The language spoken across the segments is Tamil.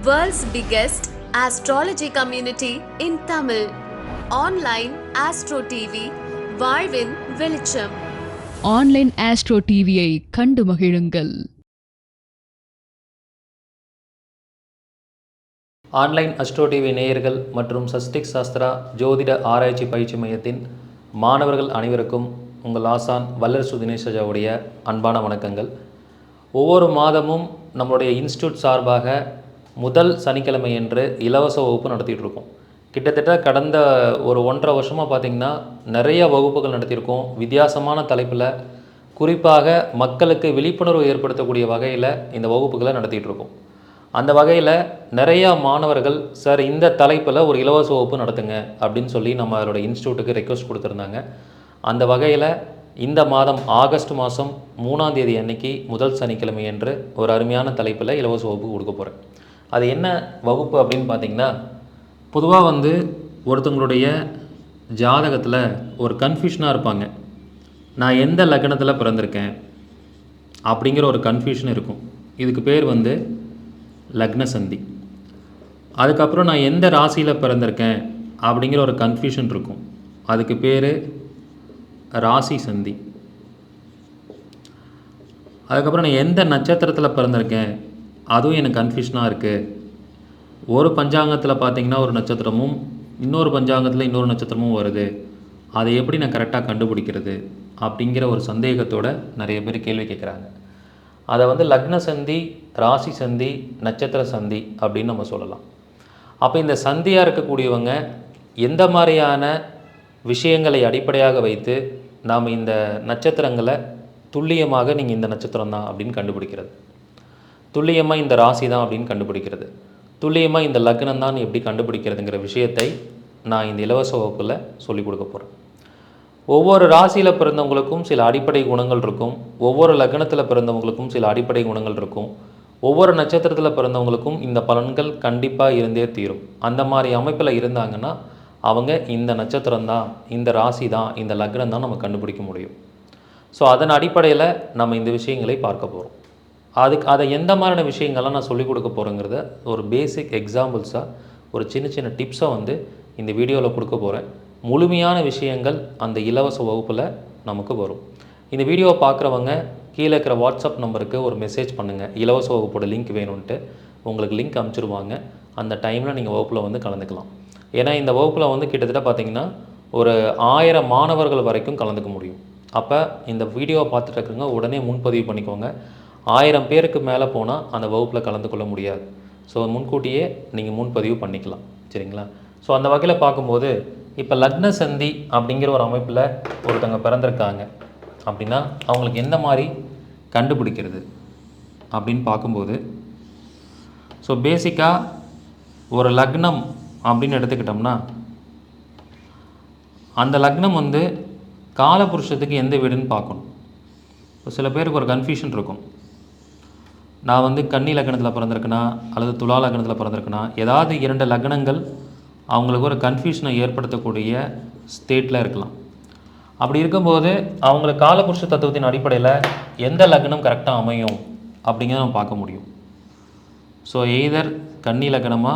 World's biggest astrology community in Tamil. Online Astro TV, வாழ்வின் வெளிச்சம் ஆன்லைன் ஆஸ்ட்ரோ டிவியை கண்டு மகிழுங்கள். ஆன்லைன் அஸ்ட்ரோ டிவி நேயர்கள் மற்றும் சஸ்டிக் சாஸ்திரா ஜோதிட ஆராய்ச்சி பயிற்சி மையத்தின் மாணவர்கள் அனைவருக்கும் உங்கள் ஆசான் வல்லரசு தினேஷாவுடைய அன்பான வணக்கங்கள். ஒவ்வொரு மாதமும் நம்மளுடைய இன்ஸ்டியூட் சார்பாக முதல் சனிக்கிழமை என்று இலவச வகுப்பு நடத்திட்டு இருக்கோம் கிட்டத்தட்ட கடந்த ஒரு ஒன்றரை வருஷமாக பார்த்திங்கன்னா நிறைய வகுப்புகள் நடத்தியிருக்கோம். வித்தியாசமான தலைப்பில் குறிப்பாக மக்களுக்கு விழிப்புணர்வு ஏற்படுத்தக்கூடிய வகையில் இந்த வகுப்புகளை நடத்திட்டு இருக்கோம் அந்த வகையில் நிறையா மாணவர்கள் சார் இந்த தலைப்பில் ஒரு இலவச வகுப்பு நடத்துங்க அப்படின்னு சொல்லி நம்ம இன்ஸ்டியூட்டுக்கு ரெக்வஸ்ட் கொடுத்துருந்தாங்க. அந்த வகையில் இந்த மாதம் ஆகஸ்ட் மாதம் மூணாம் தேதி அன்னைக்கு முதல் சனிக்கிழமை என்று ஒரு அருமையான தலைப்பில் இலவச வகுப்பு கொடுக்க போகிறேன் அது என்ன வகுப்பு அப்படின்னு பார்த்தீங்கன்னா பொதுவாக வந்து ஒருத்தவங்களுடைய ஜாதகத்தில் ஒரு கன்ஃபியூஷனாக இருப்பாங்க. நான் எந்த லக்னத்தில் பிறந்திருக்கேன்? அப்படிங்கிற ஒரு கன்ஃபியூஷன் இருக்கும். இதுக்கு பேர் வந்து லக்ன சந்தி அதுக்கப்புறம் நான் எந்த ராசியில் பிறந்திருக்கேன்? அப்படிங்கிற ஒரு கன்ஃபியூஷன் இருக்கும். அதுக்கு பேர் ராசி சந்தி. அதுக்கப்புறம் நான் எந்த நட்சத்திரத்தில் பிறந்திருக்கேன்? அதுவும் எனக்கு கன்ஃபியூஷனாக இருக்குது ஒரு பஞ்சாங்கத்தில் பார்த்தீங்கன்னா ஒரு நட்சத்திரமும் இன்னொரு பஞ்சாங்கத்தில் இன்னொரு நட்சத்திரமும் வருது. அதை எப்படி நான் கரெக்டாக கண்டுபிடிக்கிறது அப்படிங்கிற ஒரு சந்தேகத்தோட நிறைய பேர் கேள்வி கேட்குறாங்க அதை வந்து லக்ன சந்தி ராசி சந்தி நட்சத்திர சந்தி அப்படின்னு நம்ம சொல்லலாம். அப்போ இந்த சந்தியாக இருக்கக்கூடியவங்க எந்த மாதிரியான விஷயங்களை அடிப்படையாக வைத்து நாம் இந்த நட்சத்திரங்களை துல்லியமாக நீங்கள் இந்த நட்சத்திரம் தான் அப்படின்னு கண்டுபிடிக்கிறது. துல்லியமாக இந்த ராசி தான் அப்படின்னு கண்டுபிடிக்கிறது. துல்லியமாக இந்த லக்னம் தான் எப்படி கண்டுபிடிக்கிறதுங்கிற விஷயத்தை நான் இந்த இலவச வகுப்பில் சொல்லிக் கொடுக்க போகிறேன் ஒவ்வொரு ராசியில் பிறந்தவங்களுக்கும் சில அடிப்படை குணங்கள் இருக்கும். ஒவ்வொரு லக்னத்தில் பிறந்தவங்களுக்கும் சில அடிப்படை குணங்கள் இருக்கும். ஒவ்வொரு நட்சத்திரத்தில் பிறந்தவங்களுக்கும் இந்த பலன்கள் கண்டிப்பாக இருந்தே தீரும். அந்த மாதிரி அமைப்பில் இருந்தாங்கன்னா அவங்க இந்த நட்சத்திரம் தான் இந்த ராசி தான் இந்த லக்னம் தான் நம்ம கண்டுபிடிக்க முடியும். ஸோ அதன் அடிப்படையில் நம்ம இந்த விஷயங்களை பார்க்க போகிறோம் அதுக்கு அதை எந்த மாதிரியான விஷயங்கள்லாம் நான் சொல்லிக் கொடுக்க போகிறேங்கிறத ஒரு பேசிக் எக்ஸாம்பிள்ஸாக ஒரு சின்ன சின்ன டிப்ஸை வந்து இந்த வீடியோவில் கொடுக்க போகிறேன் முழுமையான விஷயங்கள் அந்த இலவச வகுப்பில் நமக்கு வரும். இந்த வீடியோவை பார்க்குறவங்க கீழே இருக்கிற வாட்ஸ்அப் நம்பருக்கு ஒரு மெசேஜ் பண்ணுங்கள் இலவச வகுப்போட லிங்க் வேணும்ன்ட்டு. உங்களுக்கு லிங்க் அனுப்பிச்சிருவாங்க. அந்த டைமில் நீங்கள் வகுப்பில் வந்து கலந்துக்கலாம். ஏன்னா இந்த வகுப்பில் வந்து கிட்டத்தட்ட பார்த்தீங்கன்னா ஒரு ஆயிரம் மாணவர்கள் வரைக்கும் கலந்துக்க முடியும். அப்போ இந்த வீடியோவை பார்த்துட்டு இருக்கிறவங்க உடனே முன்பதிவு பண்ணிக்கோங்க. ஆயிரம் பேருக்கு மேலே போனால் அந்த வகுப்பில் கலந்து கொள்ள முடியாது. ஸோ முன்கூட்டியே நீங்கள் முன்பதிவு பண்ணிக்கலாம். சரிங்களா? ஸோ அந்த வகையில் பார்க்கும்போது இப்போ லக்ன சந்தி அப்படிங்கிற ஒரு அமைப்பில் ஒருத்தவங்க பிறந்திருக்காங்க. அப்படின்னா அவங்களுக்கு எந்த மாதிரி கண்டுபிடிக்கிறது அப்படின்னு பார்க்கும்போது ஸோ பேசிக்காக ஒரு லக்னம் அப்படின்னு எடுத்துக்கிட்டோம்னா அந்த லக்னம் வந்து காலபுருஷத்துக்கு எந்த வீடுன்னு பார்க்கணும். இப்போ சில பேருக்கு ஒரு கன்ஃபியூஷன் இருக்கும். நான் வந்து கன்னி லக்னத்தில் பிறந்திருக்கேனா அல்லது துலா லக்னத்தில் பிறந்திருக்கேனா ஏதாவது இரண்டு லக்னங்கள் அவங்களுக்கு ஒரு கன்ஃபியூஷனை ஏற்படுத்தக்கூடிய ஸ்டேட்டில் இருக்கலாம். அப்படி இருக்கும்போது அவங்களுக்கு காலபுருஷ தத்துவத்தின் அடிப்படையில் எந்த லக்னம் கரெக்டாக அமையும் அப்படிங்கிறத நம்ம பார்க்க முடியும். ஸோ எய்தர் கன்னி லக்னமா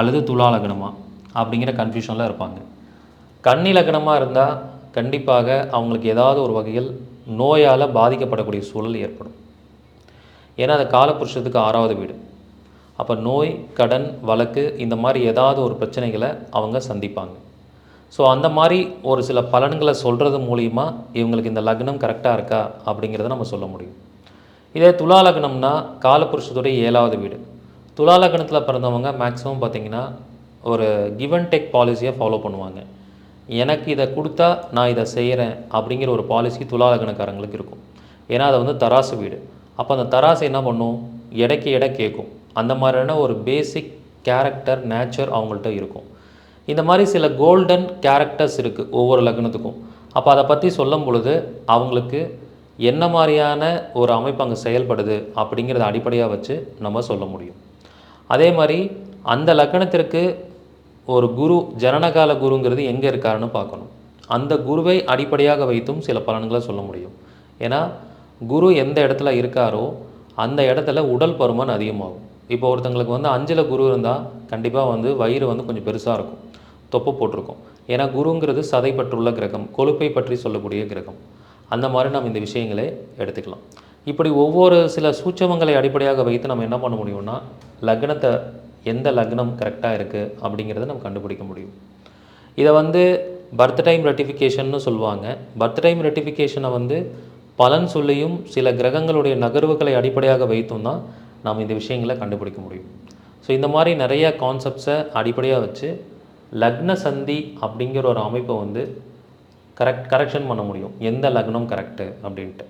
அல்லது துலா லக்னமா அப்படிங்கிற கன்ஃபியூஷனில் இருப்பாங்க. கன்னி லக்னமாக இருந்தால் கண்டிப்பாக அவங்களுக்கு ஏதாவது ஒரு வகையில் நோயால் பாதிக்கப்படக்கூடிய சூழல் ஏற்படும். ஏன்னா அது காலபுருஷத்துக்கு ஆறாவது வீடு. அப்போ நோய் கடன் வழக்கு இந்த மாதிரி ஏதாவது ஒரு பிரச்சனைகளை அவங்க சந்திப்பாங்க. ஸோ அந்த மாதிரி ஒரு சில பலன்களை சொல்கிறது மூலிமா இவங்களுக்கு இந்த லக்னம் கரெக்டாக இருக்கா அப்படிங்கிறத நம்ம சொல்ல முடியும். இதே துலா லக்னம்னா காலபுருஷத்துடைய ஏழாவது வீடு. துலா லக்னத்தில் பிறந்தவங்க மேக்ஸிமம் பார்த்திங்கன்னா ஒரு கிவ் அண்ட் டேக் பாலிசியை ஃபாலோ பண்ணுவாங்க. எனக்கு இதை கொடுத்தா நான் இதை செய்கிறேன் அப்படிங்கிற ஒரு பாலிசி துலா லக்னக்காரங்களுக்கு இருக்கும். ஏன்னா அது வந்து தராசு வீடு. அப்போ அந்த தராசு என்ன பண்ணும்? எடைக்கு எடை கேட்கும் அந்த மாதிரியான ஒரு பேசிக் கேரக்டர் நேச்சர் அவங்கள்ட்ட இருக்கும். இந்த மாதிரி சில கோல்டன் கேரக்டர்ஸ் இருக்குது ஒவ்வொரு லக்னத்துக்கும். அப்போ அதை பற்றி சொல்லும் பொழுது அவங்களுக்கு என்ன மாதிரியான ஒரு அமைப்பு அங்கே செயல்படுது அப்படிங்கிறத அடிப்படையாக வச்சு நம்ம சொல்ல முடியும். அதே மாதிரி அந்த லக்னத்திற்கு ஒரு குரு ஜனனகால குருங்கிறது எங்கே இருக்காருன்னு பார்க்கணும். அந்த குருவை அடிப்படையாக வைத்தும் சில பலன்களை சொல்ல முடியும். ஏன்னா குரு எந்த இடத்துல இருக்காரோ அந்த இடத்துல உடல் பருமன் அதிகமாகும். இப்போ ஒருத்தங்களுக்கு வந்து அஞ்சில் குரு இருந்தால் கண்டிப்பாக வந்து வயிறு வந்து கொஞ்சம் பெருசாக இருக்கும். தொப்பு போட்டிருக்கும். ஏன்னா குருங்கிறது சதை பற்றுள்ள கிரகம் கொழுப்பை பற்றி சொல்லக்கூடிய கிரகம். அந்த மாதிரி நம்ம இந்த விஷயங்களை எடுத்துக்கலாம். இப்படி ஒவ்வொரு சில சூட்சமங்களை அடிப்படையாக வைத்து நம்ம என்ன பண்ண முடியும்னா லக்னத்தை எந்த லக்னம் கரெக்டாக இருக்குது அப்படிங்கிறத நம்ம கண்டுபிடிக்க முடியும். இதை வந்து பர்த் டைம் ரெட்டிஃபிகேஷன்னு சொல்லுவாங்க. பர்த் டைம் ரெட்டிஃபிகேஷனை வந்து பலன் சொல்லியும் சில கிரகங்களுடைய நகர்வுகளை அடிப்படையாக வைத்தும் தான் நாம் இந்த விஷயங்களை கண்டுபிடிக்க முடியும். ஸோ இந்த மாதிரி நிறைய கான்செப்ட்ஸை அடிப்படையாக வச்சு லக்ன சந்தி அப்படிங்கிற ஒரு அமைப்பை வந்து கரெக்ட் கரெக்ஷன் பண்ண முடியும். எந்த லக்னம் கரெக்டு அப்படின்ட்டு.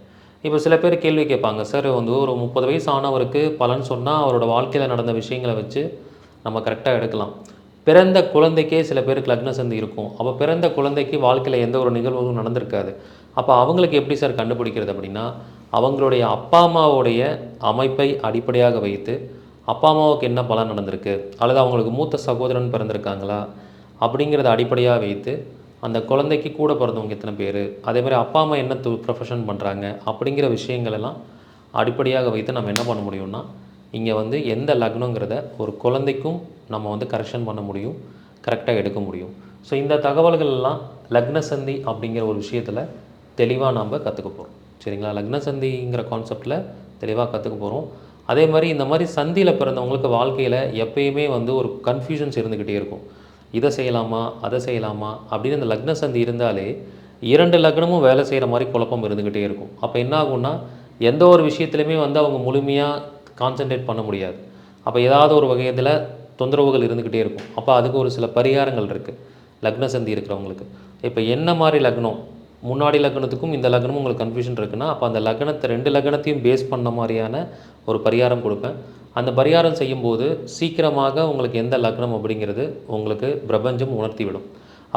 இப்போ சில பேர் கேள்வி கேட்பாங்க சார் வந்து ஒரு முப்பது வயசு ஆனவருக்கு பலன் சொன்னால் அவரோட வாழ்க்கையில் நடந்த விஷயங்களை வச்சு நம்ம கரெக்டாக எடுக்கலாம். பிறந்த குழந்தைக்கே சில பேருக்கு லக்ன சந்தி இருக்கும். அப்போ பிறந்த குழந்தைக்கு வாழ்க்கையில் எந்த ஒரு நிகழ்வும் நடந்திருக்காது. அப்போ அவங்களுக்கு எப்படி சார் கண்டுபிடிக்கிறது அப்படின்னா அவங்களுடைய அப்பா அம்மாவுடைய அமைப்பை அடிப்படையாக வைத்து அப்பா அம்மாவுக்கு என்ன பலன் நடந்திருக்கு அல்லது அவங்களுக்கு மூத்த சகோதரன் பிறந்திருக்காங்களா அப்படிங்கிறத அடிப்படையாக வைத்து அந்த குழந்தைக்கு கூட பிறந்தவங்க எத்தனை பேர் அதே மாதிரி அப்பா அம்மா என்ன து ப்ரொஃபஷன் பண்ணுறாங்க அப்படிங்கிற விஷயங்கள் எல்லாம் அடிப்படையாக வைத்து நம்ம என்ன பண்ண முடியும்னா இங்கே வந்து எந்த லக்னங்கிறத ஒரு குழந்தைக்கும் நம்ம வந்து கரெக்ஷன் பண்ண முடியும் கரெக்டாக எடுக்க முடியும். ஸோ இந்த தகவல்கள் எல்லாம் லக்ன சந்தி அப்படிங்கிற ஒரு விஷயத்தில் தெளிவாக நாம் கற்றுக்க போகிறோம் சரிங்களா? லக்ன சந்திங்கிற கான்செப்டில் தெளிவாக கற்றுக்க போகிறோம் அதே மாதிரி இந்த மாதிரி சந்தியில் பிறந்தவங்களுக்கு வாழ்க்கையில் எப்பயுமே வந்து ஒரு கன்ஃபியூஷன்ஸ் இருந்துக்கிட்டே இருக்கும். இதை செய்யலாமா? அதை செய்யலாமா? அப்படின்னு இந்த லக்ன சந்தி இருந்தாலே இரண்டு லக்னமும் வேலை செய்கிற மாதிரி குழப்பம் இருந்துக்கிட்டே இருக்கும். அப்போ என்ன ஆகும்னா எந்த ஒரு விஷயத்துலையுமே வந்து அவங்க முழுமையாக கான்சென்ட்ரேட் பண்ண முடியாது. அப்போ ஏதாவது ஒரு வகையத்தில் தொந்தரவுகள் இருந்துக்கிட்டே இருக்கும். அப்போ அதுக்கு ஒரு சில பரிகாரங்கள் இருக்குது லக்ன சந்தி இருக்கிறவங்களுக்கு. இப்போ என்ன மாதிரி லக்னம்? முன்னாடி லக்னத்துக்கும் இந்த லக்னமும் உங்களுக்கு கன்ஃபியூஷன் இருக்குன்னா அப்போ அந்த லக்னத்தை ரெண்டு லக்னத்தையும் பேஸ் பண்ண மாதிரியான ஒரு பரிகாரம் கொடுப்பேன். அந்த பரிகாரம் செய்யும்போது சீக்கிரமாக உங்களுக்கு எந்த லக்னம் அப்படிங்கிறது உங்களுக்கு பிரபஞ்சம் உணர்த்தி விடும்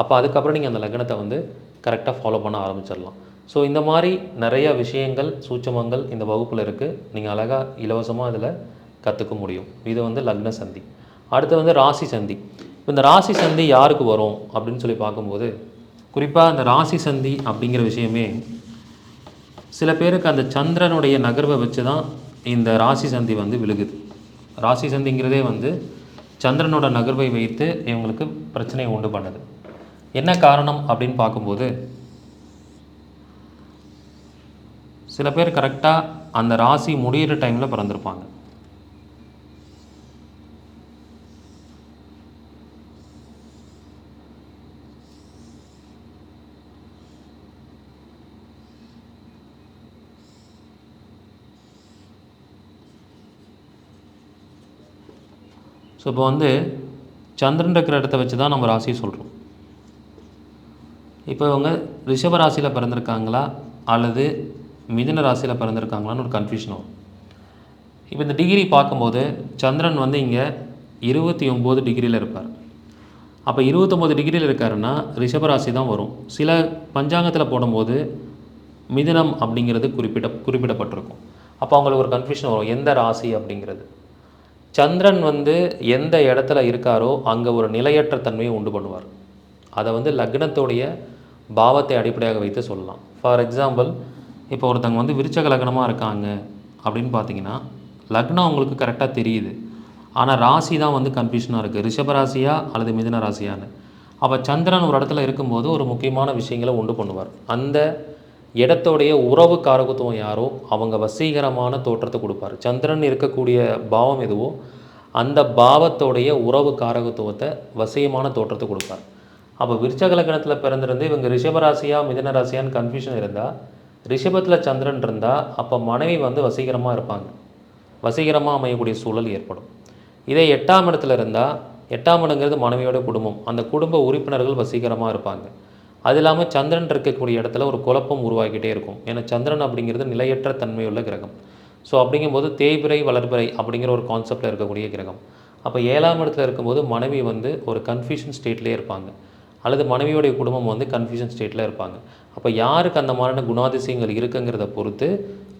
அப்போ அதுக்கப்புறம் நீங்கள் அந்த லக்னத்தை வந்து கரெக்டாக ஃபாலோ பண்ண ஆரம்பிச்சிடலாம். ஸோ இந்த மாதிரி நிறைய விஷயங்கள் சூட்சமங்கள் இந்த வகுப்பில் இருக்குது நீங்கள் அழகாக இலவசமாக இதில் கற்றுக்க முடியும். இது வந்து லக்ன சந்தி. அடுத்து வந்து ராசி சந்தி. இப்போ இந்த ராசி சந்தி யாருக்கு வரும் அப்படின்னு சொல்லி பார்க்கும்போது குறிப்பாக அந்த ராசி சந்தி அப்படிங்கிற விஷயமே சில பேருக்கு அந்த சந்திரனுடைய நகர்வை வச்சு தான் இந்த ராசி சந்தி வந்து விழுகுது. ராசி சந்திங்கிறதே வந்து சந்திரனோட நகர்வை வைத்து இவங்களுக்கு பிரச்சனையை உண்டு பண்ணுது. என்ன காரணம் அப்படின்னு பார்க்கும்போது சில பேர் கரெக்டாக அந்த ராசி முடியிற டைமில் பிறந்திருப்பாங்க. ஸோ இப்போ வந்து சந்திரன் இருக்கிற இடத்த வச்சு தான் நம்ம ராசியை சொல்கிறோம் இப்போ இவங்க ரிஷப ராசியில் பிறந்திருக்காங்களா? அல்லது மிதுன ராசியில் பிறந்திருக்காங்களான்னு ஒரு கன்ஃபியூஷன் வரும். இப்போ இந்த டிகிரி பார்க்கும்போது சந்திரன் வந்து இங்கே இருபத்தி ஒம்பது டிகிரியில் இருப்பார். அப்போ இருபத்தொம்போது டிகிரியில் இருக்காருன்னா ரிஷபராசி தான் வரும். சில பஞ்சாங்கத்தில் போடும்போது மிதுனம் அப்படிங்கிறது குறிப்பிட குறிப்பிடப்பட்டிருக்கும். அப்போ அவங்களுக்கு ஒரு கன்ஃபியூஷன் வரும். எந்த ராசி அப்படிங்கிறது? சந்திரன் வந்து எந்த இடத்துல இருக்காரோ அங்கே ஒரு நிலையற்ற தன்மையை உண்டு பண்ணுவார். அதை வந்து லக்னத்துடைய பாவத்தை அடிப்படையாக வைத்து சொல்லலாம். ஃபார் எக்ஸாம்பிள் இப்போ ஒருத்தவங்க வந்து விருச்சக லக்னமாக இருக்காங்க அப்படின்னு பார்த்தீங்கன்னா லக்னம் அவங்களுக்கு கரெக்டாக தெரியுது. ஆனால் ராசி தான் வந்து கன்ஃபியூஷனாக இருக்குது ரிஷப ராசியா அல்லது மிதுன ராசியான்னு. அப்போ சந்திரன் ஒரு இடத்துல இருக்கும்போது ஒரு முக்கியமான விஷயங்களை உண்டு பண்ணுவார். அந்த இடத்தோடைய உறவு காரகத்துவம் யாரோ அவங்க வசீகரமான தோற்றத்தை கொடுப்பார். சந்திரன் இருக்கக்கூடிய பாவம் எதுவோ அந்த பாவத்தோடைய உறவு காரகத்துவத்தை வசியமான தோற்றத்தை கொடுப்பார். அப்போ விருச்சக லக்னத்தில் பிறந்திருந்து இவங்க ரிஷபராசியா மிதன ராசியான்னு கன்ஃபியூஷன் இருந்தால் ரிஷபத்தில் சந்திரன் இருந்தால் அப்போ மனைவி வந்து வசீகரமாக இருப்பாங்க. வசீகரமாக அமையக்கூடிய சூழல் ஏற்படும். இதே எட்டாம் இடத்துல இருந்தால் எட்டாம் இடங்கிறது மனைவியோட குடும்பம். அந்த குடும்ப உறுப்பினர்கள் வசீகரமாக இருப்பாங்க. அது இல்லாமல் சந்திரன் இருக்கக்கூடிய இடத்துல ஒரு குழப்பம் உருவாகிக்கிட்டே இருக்கும். ஏன்னா சந்திரன் அப்படிங்கிறது நிலையற்ற தன்மையுள்ள கிரகம். ஸோ அப்படிங்கும்போது தேய்பிறை வளர்பிறை அப்படிங்கிற ஒரு கான்செப்டில் இருக்கக்கூடிய கிரகம். அப்போ ஏழாம் இடத்துல இருக்கும்போது மனைவி வந்து ஒரு கன்ஃபியூஷன் ஸ்டேட்லேயே இருப்பாங்க. அல்லது மனைவியோடைய குடும்பம் வந்து கன்ஃபியூஷன் ஸ்டேட்டில் இருப்பாங்க. அப்போ யாருக்கு அந்த மாதிரியான குணாதிசயங்கள் இருக்குங்கிறத பொறுத்து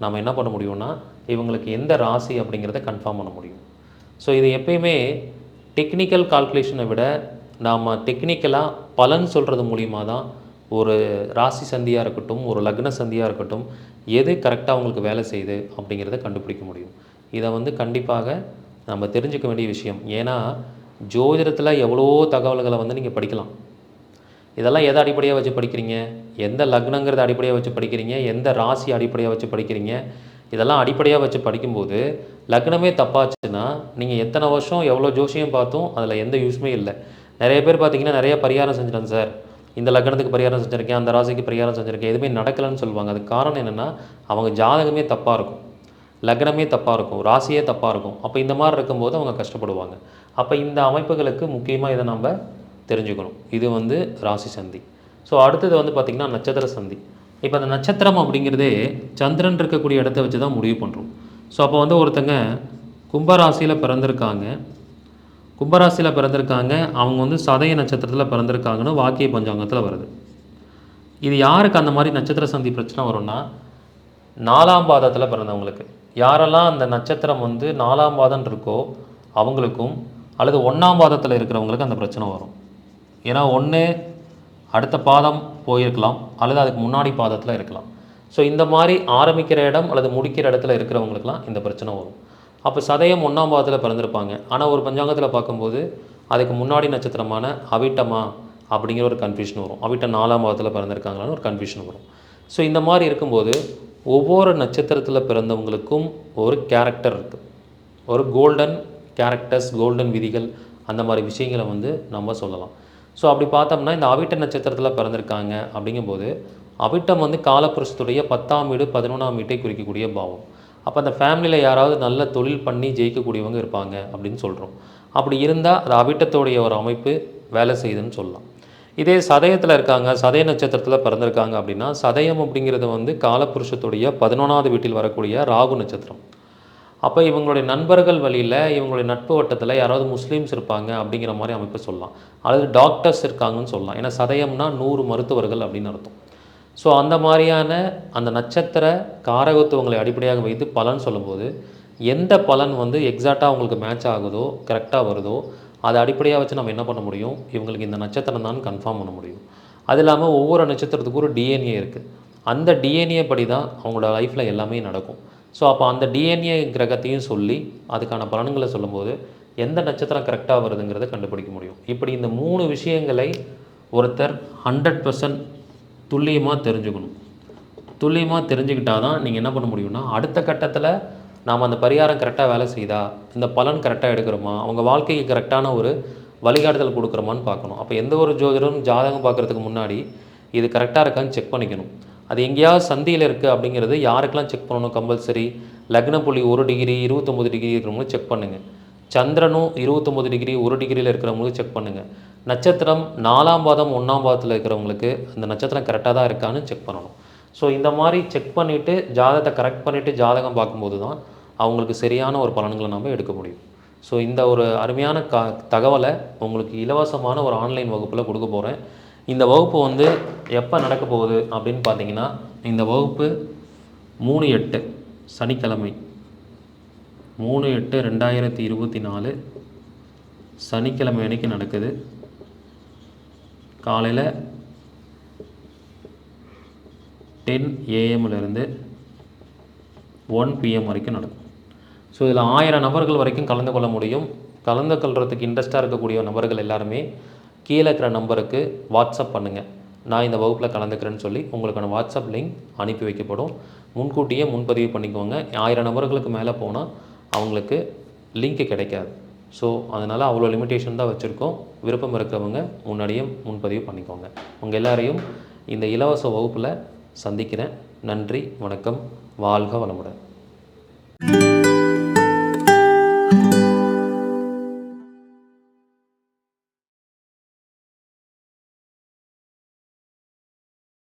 நம்ம என்ன பண்ண முடியும்னா இவங்களுக்கு எந்த ராசி அப்படிங்கிறத கன்ஃபார்ம் பண்ண முடியும். ஸோ இது எப்பயுமே டெக்னிக்கல் கால்குலேஷனை விட நாம் டெக்னிக்கலாக பலன் சொல்கிறது மூலிமா தான் ஒரு ராசி சந்தியாக இருக்கட்டும் ஒரு லக்ன சந்தியாக இருக்கட்டும் எது கரெக்டாக அவங்களுக்கு வேலை செய்யுது அப்படிங்கிறத கண்டுபிடிக்க முடியும். இதை வந்து கண்டிப்பாக நம்ம தெரிஞ்சுக்க வேண்டிய விஷயம். ஏன்னா ஜோதிடத்தில் எவ்வளோ தகவல்களை வந்து நீங்கள் படிக்கலாம். இதெல்லாம் எதை அடிப்படையாக வச்சு படிக்கிறீங்க? எந்த லக்னங்கிறத அடிப்படையாக வச்சு படிக்கிறீங்க? எந்த ராசி அடிப்படையாக வச்சு படிக்கிறீங்க? இதெல்லாம் அடிப்படையாக வச்சு படிக்கும்போது லக்னமே தப்பாச்சுன்னா நீங்கள் எத்தனை வருஷம் எவ்வளோ ஜோசியம் பார்த்தும் அதில் எந்த யூஸுமே இல்லை. நிறைய பேர் பார்த்தீங்கன்னா நிறைய பரிகாரம் செஞ்சிட்டேன் சார். இந்த லக்னத்துக்கு பரிகாரம் செஞ்சுருக்கேன் அந்த ராசிக்கு பரிகாரம் செஞ்சுருக்கேன். எதுவுமே நடக்கலைன்னு சொல்லுவாங்க. அதுக்கு காரணம் என்னென்னா அவங்க ஜாதகமே தப்பாக இருக்கும். லக்னமே தப்பாக இருக்கும். ராசியே தப்பாக இருக்கும். அப்போ இந்த மாதிரி இருக்கும்போது அவங்க கஷ்டப்படுவாங்க. அப்போ இந்த அமைப்புகளுக்கு முக்கியமாக இதை நம்ம தெரிஞ்சுக்கணும். இது வந்து ராசி சந்தி. ஸோ அடுத்தது வந்து பார்த்திங்கன்னா நட்சத்திர சந்தி. இப்போ அந்த நட்சத்திரம் அப்படிங்கிறதே சந்திரன் இருக்கக்கூடிய இடத்த வச்சு தான் முடிவு பண்ணுறோம் ஸோ அப்போ வந்து ஒருத்தங்க கும்பராசியில் பிறந்திருக்காங்க. கும்பராசியில் பிறந்திருக்காங்க. அவங்க வந்து சதய நட்சத்திரத்தில் பிறந்திருக்காங்கன்னு வாக்கிய பஞ்சாங்கத்தில் வருது. இது யாருக்கு அந்த மாதிரி நட்சத்திர சந்தி பிரச்சனை வரும்னா நாலாம் பாதத்தில் பிறந்தவங்களுக்கு. யாரெல்லாம் அந்த நட்சத்திரம் வந்து நாலாம் பாதம் இருக்கோ அவங்களுக்கும் அல்லது ஒன்றாம் பாதத்தில் இருக்கிறவங்களுக்கு அந்த பிரச்சனை வரும். ஏன்னா ஒன்று அடுத்த பாதம் போயிருக்கலாம் அல்லது அதுக்கு முன்னாடி பாதத்தில் இருக்கலாம். ஸோ இந்த மாதிரி ஆரம்பிக்கிற இடம் அல்லது முடிக்கிற இடத்துல இருக்கிறவங்களுக்குலாம் இந்த பிரச்சனை வரும். அப்போ சதயம் ஒன்றாம் பாதத்தில் பிறந்திருப்பாங்க. ஆனால் ஒரு பஞ்சாங்கத்தில் பார்க்கும்போது அதுக்கு முன்னாடி நட்சத்திரமான அவிட்டமா அப்படிங்கிற ஒரு கன்ஃபியூஷன் வரும். அவிட்ட நாலாம் பாதத்தில் பிறந்திருக்காங்களான்னு ஒரு கன்ஃபியூஷன் வரும். ஸோ இந்த மாதிரி இருக்கும்போது ஒவ்வொரு நட்சத்திரத்தில் பிறந்தவங்களுக்கும் ஒரு கேரக்டர் இருக்குது ஒரு கோல்டன் கேரக்டர்ஸ் கோல்டன் விதிகள் அந்த மாதிரி விஷயங்களை வந்து நம்ம சொல்லலாம். ஸோ அப்படி பார்த்தோம்னா இந்த அவிட்ட நட்சத்திரத்தில் பிறந்திருக்காங்க அப்படிங்கும்போது அவிட்டம் வந்து காலப்புருஷத்துடைய பத்தாம் வீடு பதினொன்றாம் வீட்டை குறிக்கக்கூடிய பாவம். அப்போ அந்த ஃபேமிலியில் யாராவது நல்ல தொழில் பண்ணி ஜெயிக்கக்கூடியவங்க இருப்பாங்க அப்படின்னு சொல்கிறோம் அப்படி இருந்தால் அது அவிட்டத்தோடைய ஒரு அமைப்பு வேலை செய்யுதுன்னு சொல்லலாம். இதே சதயத்தில் இருக்காங்க சதய நட்சத்திரத்தில் பிறந்திருக்காங்க அப்படின்னா சதயம் அப்படிங்கிறது வந்து காலப்புருஷத்துடைய பதினொன்றாவது வீட்டில் வரக்கூடிய ராகு நட்சத்திரம். அப்போ இவங்களுடைய நண்பர்கள் வழியில் இவங்களுடைய நட்பு வட்டத்தில் யாராவது முஸ்லீம்ஸ் இருப்பாங்க அப்படிங்கிற மாதிரி அமைப்பு சொல்லலாம். அல்லது டாக்டர்ஸ் இருக்காங்கன்னு சொல்லலாம். ஏன்னா சதயம்னா நூறு மருத்துவர்கள் அப்படின்னு அர்த்தம். ஸோ அந்த மாதிரியான அந்த நட்சத்திர காரகத்துவங்களை அடிப்படையாக வைத்து பலன் சொல்லும்போது எந்த பலன் வந்து எக்ஸாக்டாக அவங்களுக்கு மேட்ச் ஆகுதோ கரெக்டாக வருதோ அதை அடிப்படையாக வச்சு நம்ம என்ன பண்ண முடியும்? இவங்களுக்கு இந்த நட்சத்திரம் தான் கன்ஃபார்ம் பண்ண முடியும். அது இல்லாமல் ஒவ்வொரு நட்சத்திரத்துக்கும் ஒரு டிஎன்ஏ இருக்குது அந்த டிஎன்ஏ படி தான் அவங்களோட லைஃப்பில் எல்லாமே நடக்கும். ஸோ அப்போ அந்த டிஎன்ஏ கிரகத்தையும் சொல்லி அதுக்கான பலன்களை சொல்லும்போது எந்த நட்சத்திரம் கரெக்டாக வருதுங்கிறத கண்டுபிடிக்க முடியும். இப்படி இந்த மூணு விஷயங்களை ஒருத்தர் ஹண்ட்ரட் பர்சன்ட் துல்லியமாக தெரிஞ்சுக்கணும். துல்லியமாக தெரிஞ்சுக்கிட்டால் தான் நீங்கள் என்ன பண்ண முடியும்னா அடுத்த கட்டத்தில் நாம் அந்த பரிகாரம் கரெக்டாக வேலை செய்தா இந்த பலன் கரெக்டாக எடுக்கிறோமா அவங்க வாழ்க்கைக்கு கரெக்டான ஒரு வழிகாட்டுதல் கொடுக்குறோமான்னு பார்க்கணும். அப்போ எந்த ஒரு ஜோதிடரும் ஜாதகம் பார்க்குறதுக்கு முன்னாடி இது கரெக்டாக இருக்கான்னு செக் பண்ணிக்கணும். அது எங்கேயாவது சந்தியில் இருக்குது அப்படிங்கிறது யாருக்கெல்லாம் செக் பண்ணணும்? கம்பல்சரி லக்ன புள்ளி ஒரு டிகிரி இருபத்தொம்பது டிகிரி இருக்கிறவங்களும் செக் பண்ணுங்கள் சந்திரனும் இருபத்தொம்போது டிகிரி ஒரு டிகிரியில் இருக்கிறவங்களுக்கு செக் பண்ணுங்கள் நட்சத்திரம் நாலாம் பாதம் ஒன்றாம் பாதத்தில் இருக்கிறவங்களுக்கு அந்த நட்சத்திரம் கரெக்டாக தான் இருக்கான்னு செக் பண்ணணும். ஸோ இந்த மாதிரி செக் பண்ணிவிட்டு ஜாதகத்தை கரெக்ட் பண்ணிவிட்டு ஜாதகம் பார்க்கும்போது தான் அவங்களுக்கு சரியான ஒரு பலன்களை நம்ம எடுக்க முடியும். ஸோ இந்த ஒரு அருமையான க தகவலை உங்களுக்கு இலவசமான ஒரு ஆன்லைன் வகுப்பில் கொடுக்க போகிறேன் இந்த வகுப்பு வந்து எப்போ நடக்க போகுது அப்படின்னு பார்த்தீங்கன்னா இந்த வகுப்பு மூணு எட்டு சனிக்கிழமை. மூணு எட்டு ரெண்டாயிரத்தி இருபத்தி நாலு சனிக்கிழமை அன்றைக்கி நடக்குது. காலையில் டென் ஏஎம்லேருந்து ஒன் பிஎம் வரைக்கும் நடக்கும். ஸோ இதில் ஆயிரம் நபர்கள் வரைக்கும் கலந்து கொள்ள முடியும். கலந்து கொள்றதுக்கு இன்ட்ரெஸ்ட்டாக இருக்கக்கூடிய நபர்கள் எல்லாருமே கீழே இருக்கிற நம்பருக்கு வாட்ஸ்அப் பண்ணுங்கள் நான் இந்த வகுப்பில் கலந்துக்கிறேன்னு சொல்லி உங்களுக்கான வாட்ஸ்அப் லிங்க் அனுப்பி வைக்கப்படும். முன்கூட்டியே முன்பதிவு பண்ணிக்கோங்க. ஆயிரம் நபர்களுக்கு மேலே போனால் அவங்களுக்கு லிங்க் கிடைக்காது. ஸோ அதனால் அவ்வளோ லிமிட்டேஷன் தான் வச்சுருக்கோம். விருப்பம் இருக்கிறவங்க முன்னாடியே முன்பதிவு பண்ணிக்கோங்க. உங்கள் எல்லாரையும் இந்த இலவச வகுப்பில் சந்திக்கிறேன். நன்றி வணக்கம் வாழ்க வளமுடன்.